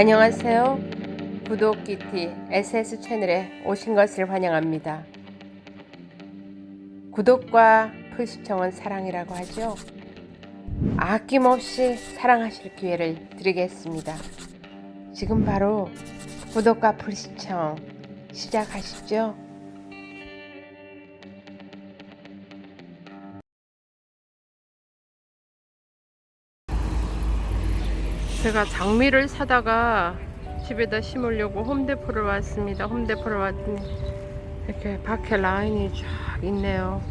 안녕하세요. 구독 기티 SS 채널에 오신 것을 환영합니다. 구독과 풀시청은 사랑이라고 하죠. 아낌없이 사랑하실 기회를 드리겠습니다. 지금 바로 구독과 풀시청 시작하시죠. 제가 장미를 사다가 집에다 심으려고 홈데포를 왔습니다. 홈데포를 왔더니 이렇게 밖에 라인이 쫙 있네요.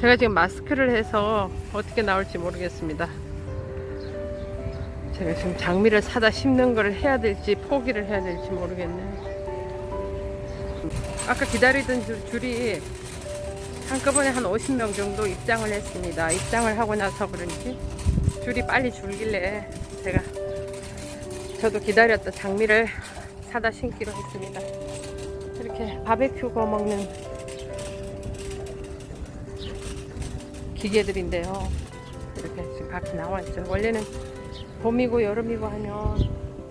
제가 지금 마스크를 해서 어떻게 나올지 모르겠습니다. 제가 지금 장미를 사다 심는 걸 해야 될지 포기를 해야 될지 모르겠네. 아까 기다리던 줄- 줄이 한꺼번에 한 50명 정도 입장을 했습니다. 입장을 하고 나서 그런지 줄이 빨리 줄길래 제가 저도 기다렸던 장미를 사다 심기로 했습니다. 이렇게 바베큐 구워 먹는 기계들인데요. 이렇게 지금 밖에 나와 있죠. 원래는 봄이고 여름이고 하면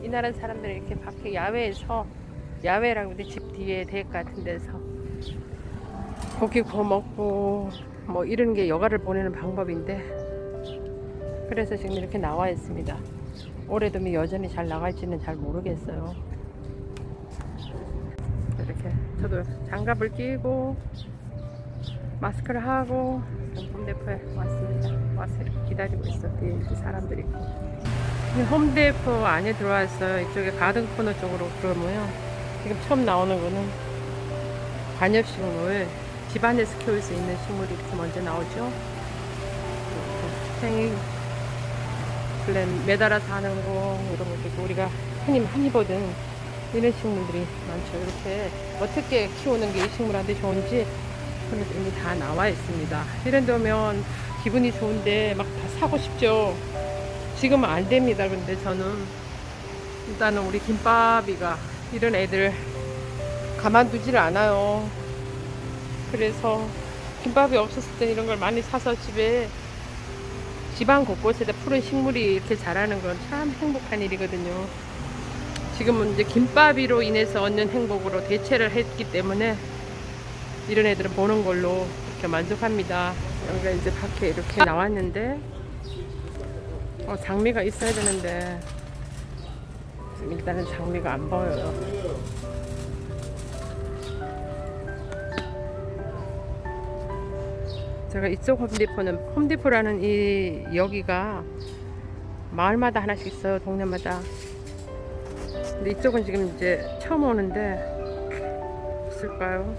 이 나라 사람들이 이렇게 밖에 야외에서 야외라고 근데 집 뒤에 댁 같은 데서 고기 구워 먹고 뭐 이런 게 여가를 보내는 방법인데 그래서 지금 이렇게 나와 있습니다. 올해도 뭐 여전히 잘 나갈지는 잘 모르겠어요. 이렇게 저도 장갑을 끼고 마스크를 하고 홈데포에 왔습니다. 와서 기다리고 있어. 뒤에 사람들이 있고. 홈데포 안에 들어왔어요. 이쪽에 가든 코너 쪽으로 그러면요. 지금 처음 나오는 거는 관엽식물 집안에서 키울 수 있는 식물이 이렇게 먼저 나오죠. 생이 플랜 매달아서 하는 거 이런 것도 우리가 흔히 많이 보던 이런 식물들이 많죠. 이렇게 어떻게 키우는 게 이 식물한테 좋은지 그런 게 이미 다 나와 있습니다. 이런 데 오면 기분이 좋은데 막 다 사고 싶죠. 지금은 안 됩니다. 근데 저는 일단은 우리 김밥이가 이런 애들 가만두지를 않아요. 그래서 김밥이 없었을 때 이런 걸 많이 사서 집에 집안 곳곳에다 푸른 식물이 이렇게 자라는 건 참 행복한 일이거든요. 지금은 이제 김밥이로 인해서 얻는 행복으로 대체를 했기 때문에 이런 애들은 보는 걸로 이렇게 만족합니다. 여기가 이제 밖에 이렇게 나왔는데 어, 장미가 있어야 되는데 일단은 장미가 안 보여요. 제가 이쪽 홈디포는 홈디포라는 이 여기가 마을마다 하나씩 있어요 동네마다. 근데 이쪽은 지금 이제 처음 오는데 있을까요?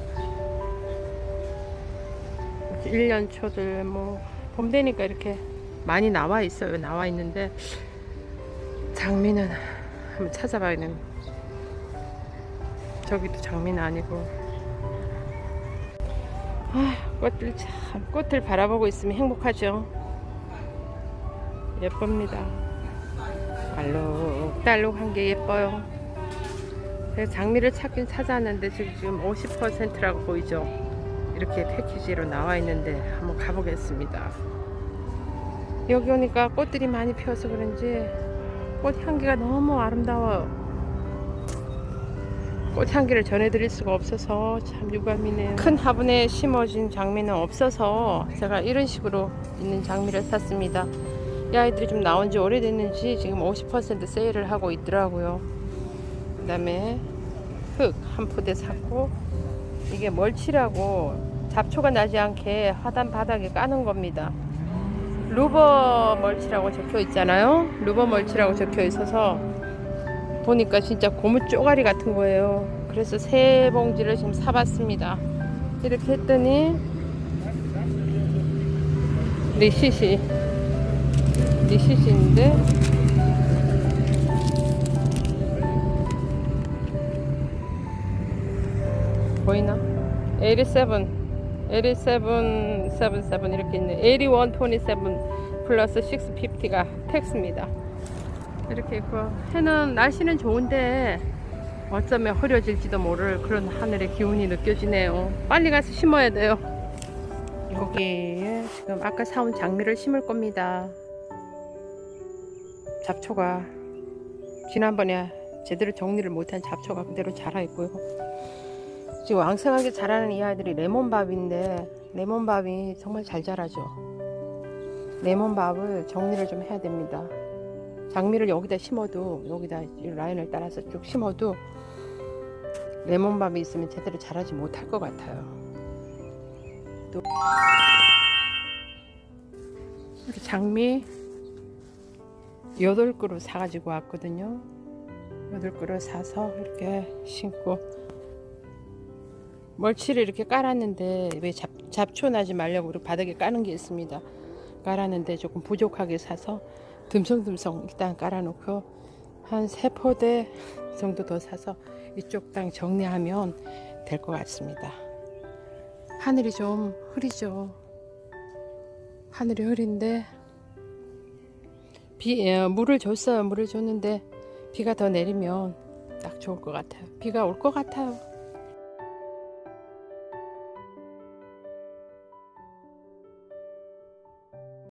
이렇게 1년 초들 뭐봄 되니까 이렇게 많이 나와 있어요. 나와 있는데 장미는 한번 찾아봐야 되는 저기도 장미는 아니고 아, 꽃들 참 꽃을 바라보고 있으면 행복하죠. 예쁩니다. 알록달록한 게 예뻐요. 제가 장미를 찾긴 찾았는데 지금 50%라고 보이죠. 이렇게 패키지로 나와 있는데 한번 가보겠습니다. 여기 오니까 꽃들이 많이 피어서 그런지 꽃 향기가 너무 아름다워요. 꽃향기를 전해드릴 수가 없어서 참 유감이네요. 큰 화분에 심어진 장미는 없어서 제가 이런 식으로 있는 장미를 샀습니다. 이 아이들이 좀 나온 지 오래됐는지 지금 50% 세일을 하고 있더라고요. 그 다음에 흙 한 포대 샀고 이게 멀치라고 잡초가 나지 않게 화단 바닥에 까는 겁니다. 루버 멀치라고 적혀 있잖아요. 루버 멀치라고 적혀 있어서 보니까 진짜 고무 쪼가리 같은 거예요. 그래서 세 봉지를 지금 사봤습니다. 이렇게 했더니 리시시 리시시인데 보이나? 87 8777 이렇게 있네 8127 플러스 650가 텍스입니다. 이렇게 있고 해는 날씨는 좋은데 어쩌면 흐려질지도 모를 그런 하늘의 기운이 느껴지네요. 빨리 가서 심어야 돼요. 여기에 지금 아까 사온 장미를 심을 겁니다. 잡초가 지난번에 제대로 정리를 못한 잡초가 그대로 자라 있고요. 지금 왕성하게 자라는 이 아이들이 레몬밥인데 레몬밥이 정말 잘 자라죠. 레몬밥을 정리를 좀 해야 됩니다. 장미를 여기다 심어도 여기다 이 라인을 따라서 쭉 심어도 레몬밥이 있으면 제대로 자라지 못할 것 같아요. 또 장미 여덟 그루 사가지고 왔거든요. 여덟 그루 사서 이렇게 심고 멀치를 이렇게 깔았는데 왜 잡, 잡초 나지 말려고 바닥에 까는 게 있습니다. 깔았는데 조금 부족하게 사서 듬성듬성 일단 깔아놓고 한 세 포대 정도 더 사서 이쪽 땅 정리하면 될 것 같습니다. 하늘이 좀 흐리죠. 하늘이 흐린데 비 어, 물을 줬어요. 물을 줬는데 비가 더 내리면 딱 좋을 것 같아요. 비가 올 것 같아요.